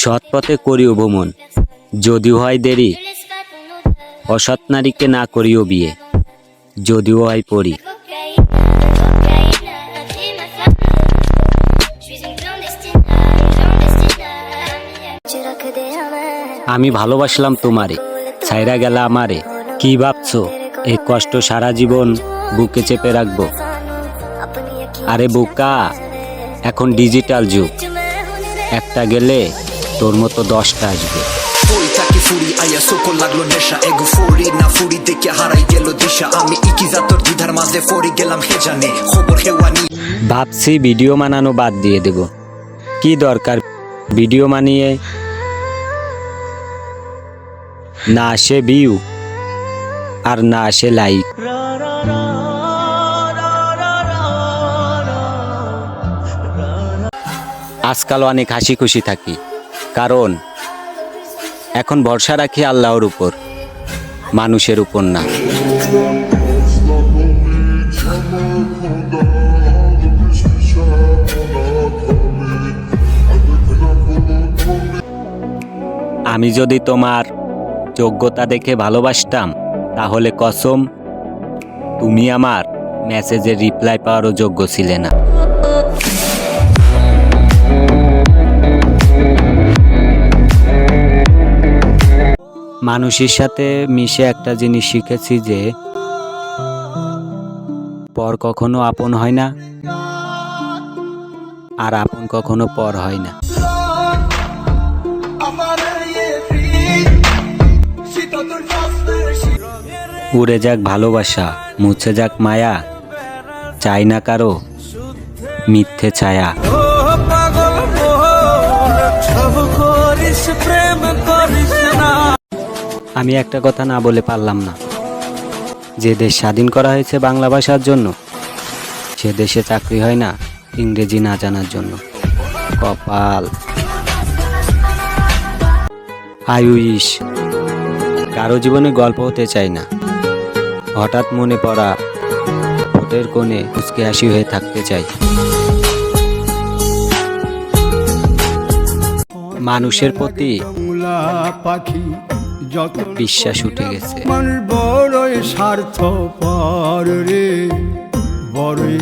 সৎ পথে করিও ভ্রমণ। যদিও হয় দেরি, অসৎ নারীকে না করিও বিয়ে। যদিও হয় পড়ি আমি ভালোবাসলাম তোমারে, ছাইরা গেলা আমারে। কি ভাবছ? এই কষ্ট সারা জীবন বুকে চেপে রাখব। আরে বুকা, এখন ডিজিটাল যুগ। একটা গেলে তোর মতো দশটা আসবে। ফুরি থাকি ফুরি আয়া সকল লাগল নেশা। এগো ফুরি না ফুরি দেখে হারাই গেল দিশা। আমি ইকিজা তোর দ্বিধার মাঝে ফরি গেলাম হে জানে খবর হেওয়ানি। ভাবছি ভিডিও বানানো বাদ দিয়ে দেব। কি দরকার ভিডিও বানিয়ে? না আসে ভিউ আর না আসে লাইক আজকাল অনেক হাসি খুশি থাকি। কারণ এখন ভরসা রাখি আল্লাহর উপর, মানুষের উপর না। আমি যদি তোমার যোগ্যতা দেখে ভালোবাসতাম, তাহলে কসম, তুমি আমার মেসেজের রিপ্লাই পাওয়ারও যোগ্য ছিলে না। মানুষের সাথে মিশে একটা জিনিস শিখেছি যে পর কখনো আপন হয় না, আর আপন কখনো পর হয় না। উড়ে যাক ভালোবাসা, মুছে যাক মায়া, চাই না কারও মিথ্যে ছায়া। আমি একটা কথা না বলে পারলাম না। যে দেশ স্বাধীন করা হয়েছে বাংলা ভাষার জন্য, সে দেশে চাকরি হয় না ইংরেজি না জানার জন্য। কপাল। আয়ুষ কারও জীবনে গল্প হতে চাই না। হঠাৎ মনে পড়া ভোটের কোণে উচকে হাসি হয়ে থাকতে চাই। মানুষের প্রতি বিশ্বাস উঠে গেছে। বড় বড়ই স্বার্থ পর রে বড়ই